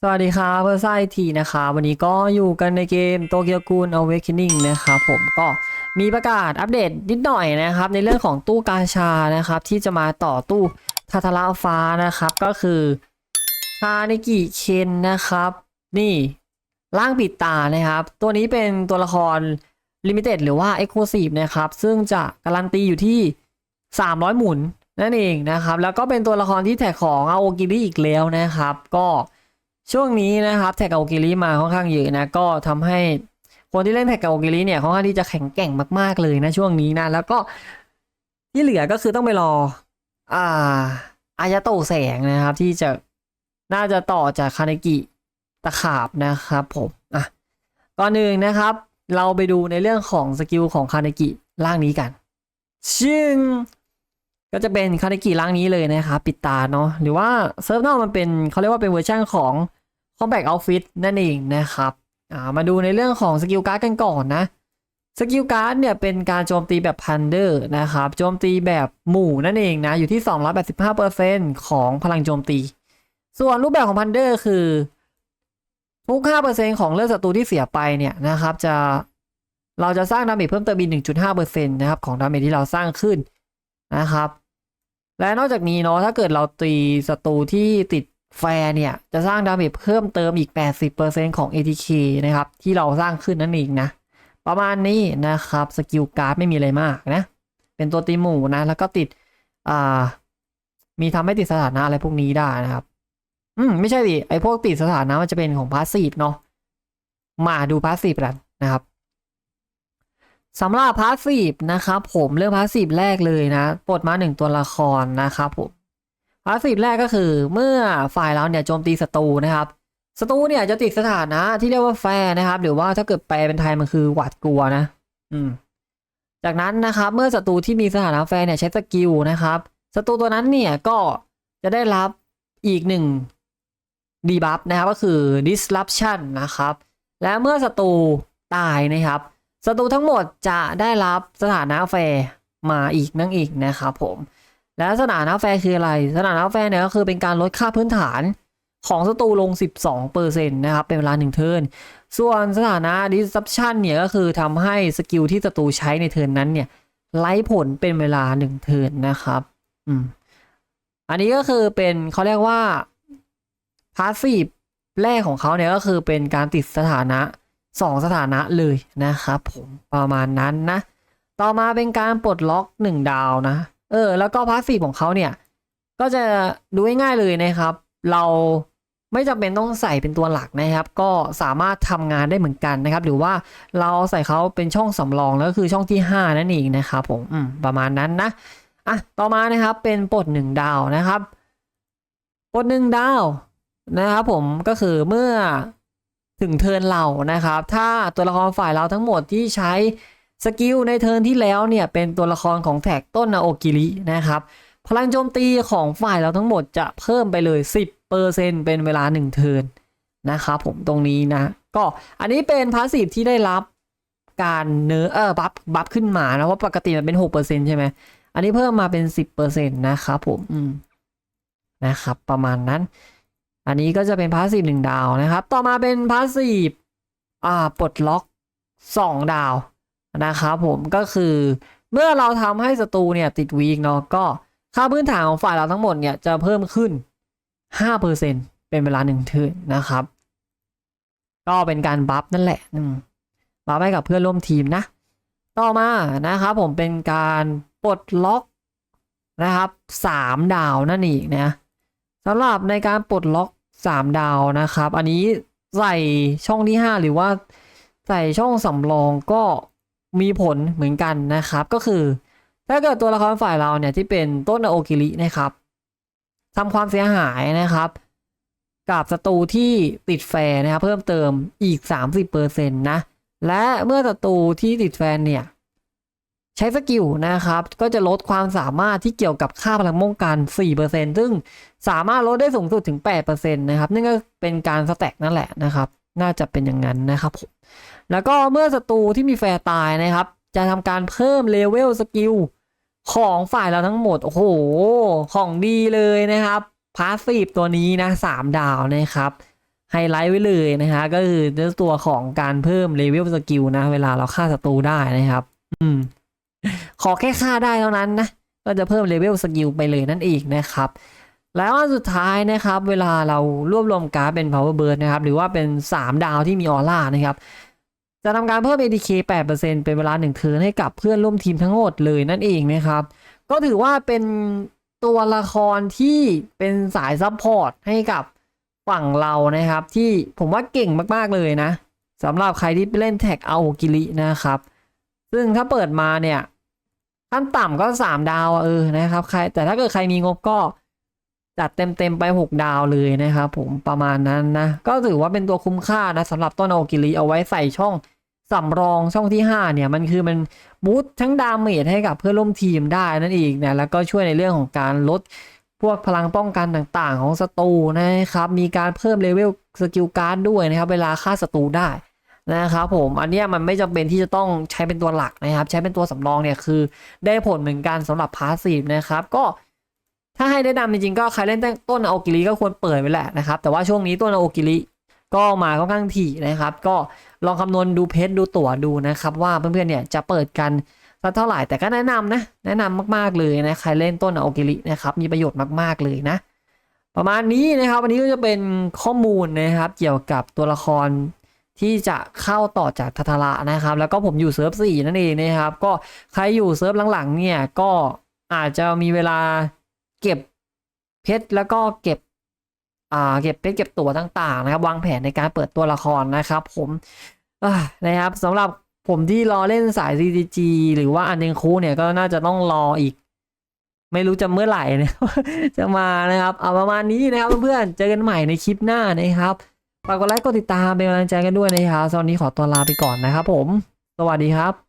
สวัสดีครับเพื่อนไซทีนะครับวันนี้ก็อยู่กันในเกมโตเกียวกูน Awakening นะครับผมก็มีประกาศอัปเดตนิดหน่อยนะครับ ในเรื่องของตู้กาชานะครับ ที่จะมาต่อตู้ทาทาราฟ้านะครับ ก็คือคาเนกิเคนนะครับ นี่ร่างปิดตานะครับ ตัวนี้เป็นตัวละครลิมิเต็ดหรือว่า Exclusive นะครับ ซึ่งจะการันตีอยู่ที่ 300 หมุนนั่นเองนะครับ แล้วก็เป็นตัวละครที่แท็กของอาโอกิริอีกแล้วนะครับ ก็ ช่วงนี้นะครับแท็กอาโอกิริมาค่อนข้างเยอะนะก็ทำให้คนที่เล่นแท็กอาโอกิริเนี่ยค่อนข้างที่จะแข็งแกร่งมาก ๆเลยนะช่วงนี้นะแล้วก็ที่เหลือก็คือต้องไปรอ อ่าอายาโตะแสงนะครับ ที่จะน่าจะต่อจากคาเนกิตะขาบนะครับผมอะก่อนหนึ่งนะครับ เราไปดูในเรื่องของสกิลของคาเนกิร่างนี้กันซึ่ง ก็จะเป็นคาเนกิร่างนี้เลยนะครับ ปิดตาเนาะหรือว่าเซิร์ฟนอกมันเป็นเขาเรียกว่าเป็นเวอร์ชันของ Combat Outfit นั่นเองนะครับอ่ามาดูในเรื่องของสกิลการ์ดกันก่อนนะสกิลการ์ดเนี่ยเป็นการโจมตีแบบพันเดอร์นะครับโจมตีแบบหมู่นั่นเองนะอยู่ที่ 285%ของพลังโจมตี ส่วนรูปแบบของพันเดอร์คือทุก 5%ของเลือดศัตรูที่เสียไปเนี่ยนะครับจะเราจะสร้างดาเมจเพิ่มเติมอีก1.5%นะครับของดาเมจที่เราสร้างขึ้นนะครับ และนอกจากนี้เนาะถ้าเกิดเราตีศัตรูที่ติดแฟร์เนี่ย จะสร้างดาเมจเพิ่มเติมอีก 80%ของ ATK นะครับ ที่เราสร้างขึ้นนั่นเองนะ ประมาณนี้นะครับ สกิลการ์ดไม่มีอะไรมากนะ เป็นตัวตีหมู่นะ แล้วก็ติด อ่า มีทำให้ติดสถานะอะไรพวกนี้ได้นะครับ อืม ไม่ใช่ดิไอพวกติดสถานะมันจะเป็นของพาสซีฟเนาะมาดูพาสซีฟกันนะครับ สำหรับพาสซีฟนะครับผมเรื่องพาสซีฟแรกเลยนะปลดมาหนึ่งตัวละครนะครับผมพาสซีฟแรกก็คือเมื่อฝ่ายเราเนี่ยโจมตีศัตรูนะครับศัตรูเนี่ยจะติดสถานะที่เรียกว่าแฟร์นะครับ หรือว่าถ้าเกิดแปลเป็นไทยมันคือหวาดกลัวนะ อืม จากนั้นนะครับ เมื่อศัตรูที่มีสถานะแฟร์เนี่ยใช้สกิลนะครับศัตรูตัวนั้นเนี่ยก็จะได้รับอีกหนึ่งดีบัฟนะครับก็คือ disruption นะครับ และเมื่อศัตรูตายนะครับ ศัตรูทั้งหมดจะได้รับสถานะแฟร์มาอีกนั่งอีกนะครับผมและสถานะแฟร์คืออะไร สถานะแฟร์เนี่ยก็คือเป็นการลดค่าพื้นฐานของศัตรูลง 12%นะครับ เป็นเวลา1เทิร์น ส่วนสถานะ disruption เนี่ยก็คือทำให้สกิลที่ศัตรูใช้ในเทิร์นนั้นเนี่ยไล่ผลเป็นเวลา1เทิร์นนะครับ อืม อันนี้ก็คือเป็นเขาเรียกว่าพาสซีฟแรกของเขาเนี่ยก็คือเป็นการติดสถานะ สองสถานะเลยนะครับผมประมาณนั้นนะ ต่อมาเป็นการปลดล็อกหนึ่งดาวนะ เออ แล้วก็พาสซีฟของเขาเนี่ย ก็จะดูง่ายๆเลยนะครับ เราไม่จำเป็นต้องใส่เป็นตัวหลักนะครับ ก็สามารถทำงานได้เหมือนกันนะครับ หรือว่าเราใส่เขาเป็นช่องสำรองแล้วก็คือช่องที่ 5 นั่นเองนะครับผมอืมประมาณนั้นนะอะต่อมานะครับเป็นปลดหนึ่งดาวนะครับปลดหนึ่งดาวนะครับผมก็คือเมื่อ ถึงเทิร์นเรานะครับ ถ้าตัวละครฝ่ายเราทั้งหมดที่ใช้สกิลในเทิร์นที่แล้วเนี่ยเป็นตัวละครของแท็กต้นนาโอกิรินะครับ พลังโจมตีของฝ่ายเราทั้งหมดจะเพิ่มไปเลย 10%เป็นเวลา 1 เทิร์นนะครับผมตรงนี้นะ ก็อันนี้เป็นพาสซีฟที่ได้รับการเนื้อเออบัฟบัฟขึ้นมานะเพราะปกติมันเป็น 6%ใช่ไหมอันนี้เพิ่มมาเป็น 10%นะครับผมอืมนะครับประมาณนั้น อันนี้ก็จะเป็นพาสซีฟหนึ่งดาวนะครับ ต่อมาเป็นพาสซีฟอ่าปลดล็อกสองดาวนะครับผมก็คือเมื่อเราทำให้ศัตรูเนี่ยติดวีกเนาะก็ค่าพื้นฐานของฝ่ายเราทั้งหมดเนี่ยจะเพิ่มขึ้น 5%เป็นเวลาหนึ่งเทิร์นนะครับ ก็เป็นการบัฟนั่นแหละบัฟให้กับเพื่อนร่วมทีมนะ ต่อมานะครับผมเป็นการปลดล็อกนะครับสามดาวนั่นเองนะสำหรับในการปลดล็อก สามดาวนะครับ อันนี้ใส่ช่องที่ห้าหรือว่าใส่ช่องสำรองก็มีผลเหมือนกันนะครับ ก็คือ ถ้าเกิดตัวละครฝ่ายเราเนี่ยที่เป็นต้นโอกิรินะครับทำความเสียหายนะครับ กับศัตรูที่ติดแฟนนะครับ เพิ่มเติมอีก 30%นะและเมื่อศัตรูที่ติดแฟนเนี่ย ใช้สกิลนะครับ ก็จะลดความสามารถที่เกี่ยวกับค่าพลังป้องกัน 4%ซึ่งสามารถลดได้สูงสุดถึง 8%นะครับนั่นก็เป็นการสแต็กนั่นแหละนะครับ น่าจะเป็นอย่างนั้นนะครับผมแล้วก็เมื่อศัตรูที่มีแฟร์ตายนะครับ จะทำการเพิ่มเลเวลสกิลของฝ่ายเราทั้งหมด โอ้โห ของดีเลยนะครับพาสซีฟตัวนี้นะสามดาวนะครับไฮไลท์ไว้เลยนะฮะก็คือตัวของการเพิ่มเลเวลสกิลนะ เวลาเราฆ่าศัตรูได้นะครับ อืม ขอแค่ฆ่าได้เท่านั้นนะก็จะเพิ่มเลเวลสกิลไปเลยนั่นเองนะครับ แล้วอันสุดท้ายนะครับ เวลาเรารวบรวมการ์ดเป็น power bird นะครับ หรือว่าเป็น 3 ดาวที่มีออร่านะครับ จะทำการเพิ่ม ADK 8%เป็นเวลา 1 เทิร์นให้กับเพื่อนร่วมทีมทั้งหมดเลยนั่นเองนะครับ ก็ถือว่าเป็นตัวละครที่เป็นสายซัพพอร์ตให้กับฝั่งเรานะครับ ที่ผมว่าเก่งมากๆเลยนะสำหรับใครที่ไปเล่นแท็กเอากิรินะครับ ซึ่งถ้าเปิดมาเนี่ย ขั้นต่ำก็สามดาวเออนะครับใครแต่ถ้าเกิดใครมีงบก็จัดเต็มๆไปหกดาวเลยนะครับผมประมาณนั้นนะ ก็ถือว่าเป็นตัวคุ้มค่านะสำหรับต้นโอกิริเอาไว้ใส่ช่องสำรองช่องที่ 5 เนี่ย มันคือมันบูตทั้งดาเมจให้กับเพื่อนร่วมทีมได้นั่นเองนะแล้วก็ช่วยในเรื่องของการลดพวกพลังป้องกันต่างๆ ของศัตรูนะครับ มีการเพิ่มเลเวลสกิลการ์ดด้วยนะครับ เวลาฆ่าศัตรูได้ นะครับผมอันนี้มันไม่จำเป็นที่จะต้องใช้เป็นตัวหลักนะครับ ใช้เป็นตัวสำรองเนี่ยคือได้ผลเหมือนกันสำหรับพาสซีฟนะครับก็ถ้าให้ได้นำจริงๆก็ใครเล่นต้นอาโอกิริก็ควรเปิดไปแหละนะครับ แต่ว่าช่วงนี้ต้นอาโอกิริก็มาค่อนข้างถี่นะครับ ก็ลองคำนวณดูเพชรดูตั๋วดูนะครับ ว่าเพื่อนๆเนี่ยจะเปิดกันสักเท่าไหร่แต่ก็แนะนำนะแนะนำมากๆเลยนะใครเล่นต้นอาโอกิรินะครับมีประโยชน์มากๆเลยนะ ประมาณนี้นะครับวันนี้ก็จะเป็นข้อมูลนะครับ เกี่ยวกับตัวละคร ที่จะเข้าต่อจากทัทาระนะครับ แล้วก็ผมอยู่เซิร์ฟสี่นั่นเองนะครับ ก็ใครอยู่เซิร์ฟหลังๆเนี่ยก็อาจจะมีเวลาเก็บเพชรแล้วก็เก็บอ่าเก็บเพชรเก็บตั๋วต่างๆนะครับ วางแผนในการเปิดตัวละครนะครับ ผมนะครับสำหรับผมที่รอเล่นสาย CGG หรือว่าอันเดงคูเนี่ยก็น่าจะต้องรออีก ไม่รู้จะเมื่อไหร่นะจะมานะครับ เอาประมาณนี้นะครับเพื่อนๆเจอกันใหม่ในคลิปหน้านะครับ ฝากกดไลค์กดติดตามเป็นกำลังใจกันด้วยนะครับตอนนี้ขอตัวลาไปก่อนนะครับผม สวัสดีครับ